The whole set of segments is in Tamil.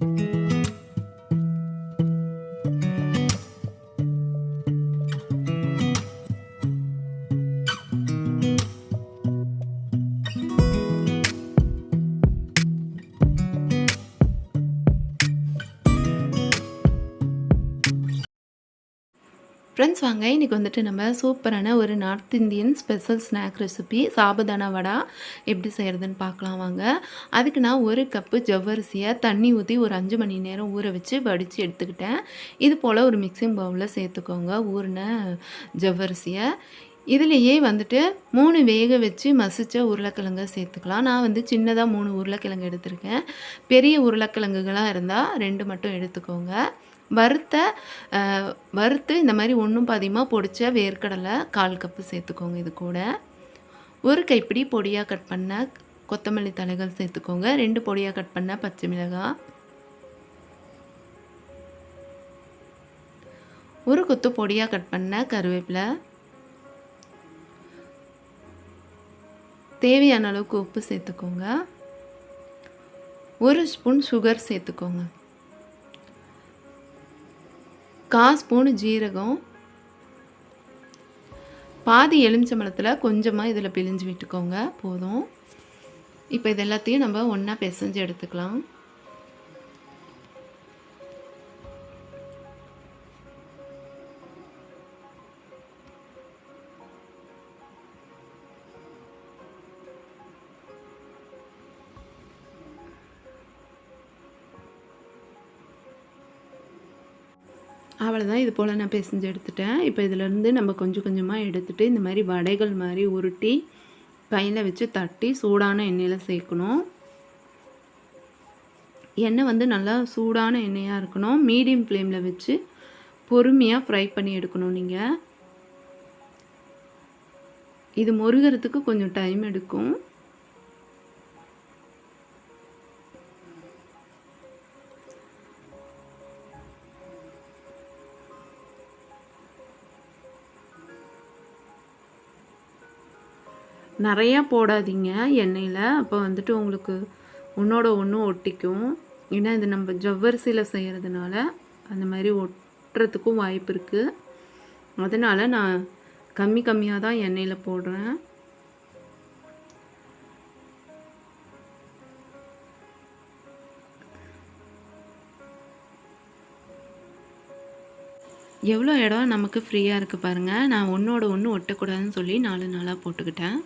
thank you. ஃப்ரெண்ட்ஸ் வாங்க. இன்றைக்கி வந்துட்டு நம்ம சூப்பரான ஒரு north Indian special snack recipe sabudana vada எப்படி செய்கிறதுன்னு பார்க்கலாம் வாங்க. அதுக்கு நான் ஒரு கப்பு ஜவ்வரிசியை தண்ணி ஊற்றி ஒரு அஞ்சு மணி நேரம் ஊற வச்சு வடித்து எடுத்துக்கிட்டேன். இது போல் ஒரு மிக்சிங் பவுலில் சேர்த்துக்கோங்க. ஊறின ஜவ்வரிசியை. இதுலேயே வந்துட்டு மூணு வேக வச்சு மசித்த உருளைக்கிழங்க சேர்த்துக்கலாம். நான் வந்து சின்னதாக மூணு உருளைக்கிழங்கு எடுத்திருக்கேன். பெரிய உருளைக்கிழங்குகளாக இருந்தால் ரெண்டு மட்டும் எடுத்துக்கோங்க. வறுத்த வறுத்து இந்த மாதிரி ஒன்றும் பாதியமாக பொடிச்ச வேர்க்கடலை கால் கப்பு சேர்த்துக்கோங்க இது கூட. ஒரு கைப்பிடி பொடியாக கட் பண்ண கொத்தமல்லி தலைகள் சேர்த்துக்கோங்க. ரெண்டு பொடியாக கட் பண்ண பச்சை மிளகாய். ஒரு கொத்து பொடியாக கட் பண்ண கருவேப்பிலை. தேவையான அளவுக்கு உப்பு சேர்த்துக்கோங்க. ஒரு ஸ்பூன் சுகர் சேர்த்துக்கோங்க. கால் ஸ்பூன் ஜீரகம். பாதி எலுமிச்சம்பழத்தில் கொஞ்சமாக இதில் பிழிஞ்சு விட்டுக்கோங்க போதும். இப்போ இது எல்லாத்தையும் நம்ம ஒன்றா பிசைஞ்சு எடுத்துக்கலாம். அவ்வளோதான் இது போல் நான் பிசைஞ்சு எடுத்துட்டேன். இப்போ இதிலேருந்து நம்ம கொஞ்சம் கொஞ்சமாக எடுத்துகிட்டு இந்த மாதிரி வடைகள் மாதிரி உருட்டி கையில் வச்சு தட்டி சூடான எண்ணெயில் சேர்க்கணும். எண்ணெய் வந்து நல்லா சூடான எண்ணெயாக இருக்கணும். மீடியம் ஃப்ளேமில் வச்சு பொறுமையாக ஃப்ரை பண்ணி எடுக்கணும் நீங்கள் இது முருகிறதுக்கு கொஞ்சம் டைம் எடுக்கும். நிறையா போடாதீங்க எண்ணெயில். அப்போ வந்துட்டு உங்களுக்கு ஒன்றோட ஒன்று ஒட்டிக்கும். ஏன்னா இது நம்ம ஜவ்வரிசியில் செய்கிறதுனால அந்த மாதிரி ஒட்டுறதுக்கும் வாய்ப்பு இருக்குது அதனால் நான் கம்மி கம்மியாக தான் எண்ணெயில் போடுறேன். எவ்வளோ இடம் நமக்கு ஃப்ரீயாக இருக்குது பாருங்கள் நான் ஒன்றோட ஒன்று ஒட்டக்கூடாதுன்னு சொல்லி நாலு நாளாக போட்டுக்கிட்டேன்.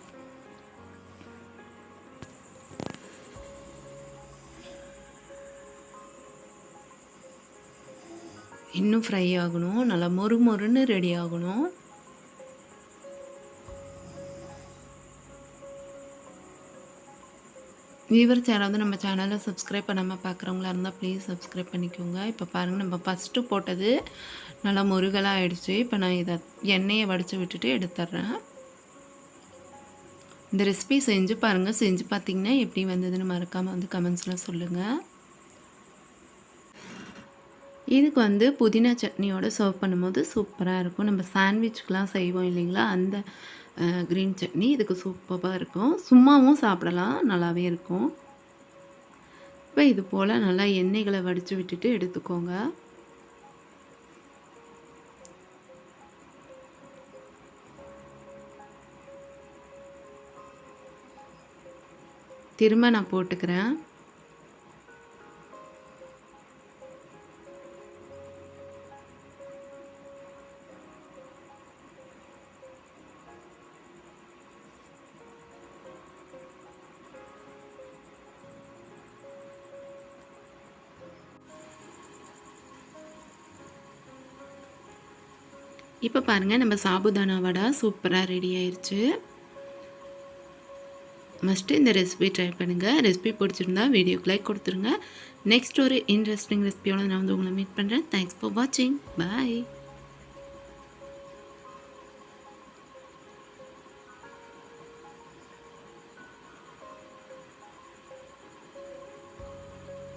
இன்னும் ஃப்ரை ஆகணும். நல்லா மொறு மொறுன்னு ரெடி ஆகணும். வியூவர்ஸ் யாராவது நம்ம சேனலை சப்ஸ்கிரைப் பண்ணாமல் பார்க்குறவங்களா இருந்தால் ப்ளீஸ் சப்ஸ்கிரைப் பண்ணிக்கோங்க. இப்போ பாருங்கள் நம்ம ஃபஸ்ட்டு போட்டது நல்லா முருகலாக ஆயிடுச்சு. இப்போ நான் இதை எண்ணெயை வடித்து விட்டுட்டு எடுத்துட்றேன் இந்த ரெசிபி செஞ்சு பாருங்கள் செஞ்சு பார்த்தீங்கன்னா எப்படி வந்ததுன்னு மறக்காமல் வந்து கமெண்ட்ஸில் சொல்லுங்கள் இதுக்கு வந்து புதினா சட்னியோட சர்வ் பண்ணும்போது சூப்பராக இருக்கும். நம்ம சாண்ட்விச்சுக்கெலாம் செய்வோம் இல்லைங்களா? அந்த க்ரீன் சட்னி. இதுக்கு சூப்பராக இருக்கும். சும்மாவும் சாப்பிடலாம். நல்லாவே இருக்கும். இப்போ இது போல் நல்லா எண்ணெய்களை வடித்து விட்டுட்டு எடுத்துக்கோங்க. திரும்ப நான் போட்டுக்கிறேன். இப்போ பாருங்கள் நம்ம சாபுதானா வடை சூப்பராக ரெடி ஆயிடுச்சு மஸ்ட்டு இந்த ரெசிபி ட்ரை பண்ணுங்கள் ரெசிபி பிடிச்சிருந்தா வீடியோக்கு லைக் கொடுத்துருங்க. நெக்ஸ்ட் ஒரு இன்ட்ரெஸ்டிங் ரெசிபியோட நான் வந்து உங்களை மீட் பண்ணுறேன் தேங்க்ஸ் ஃபார் வாட்சிங் பாய்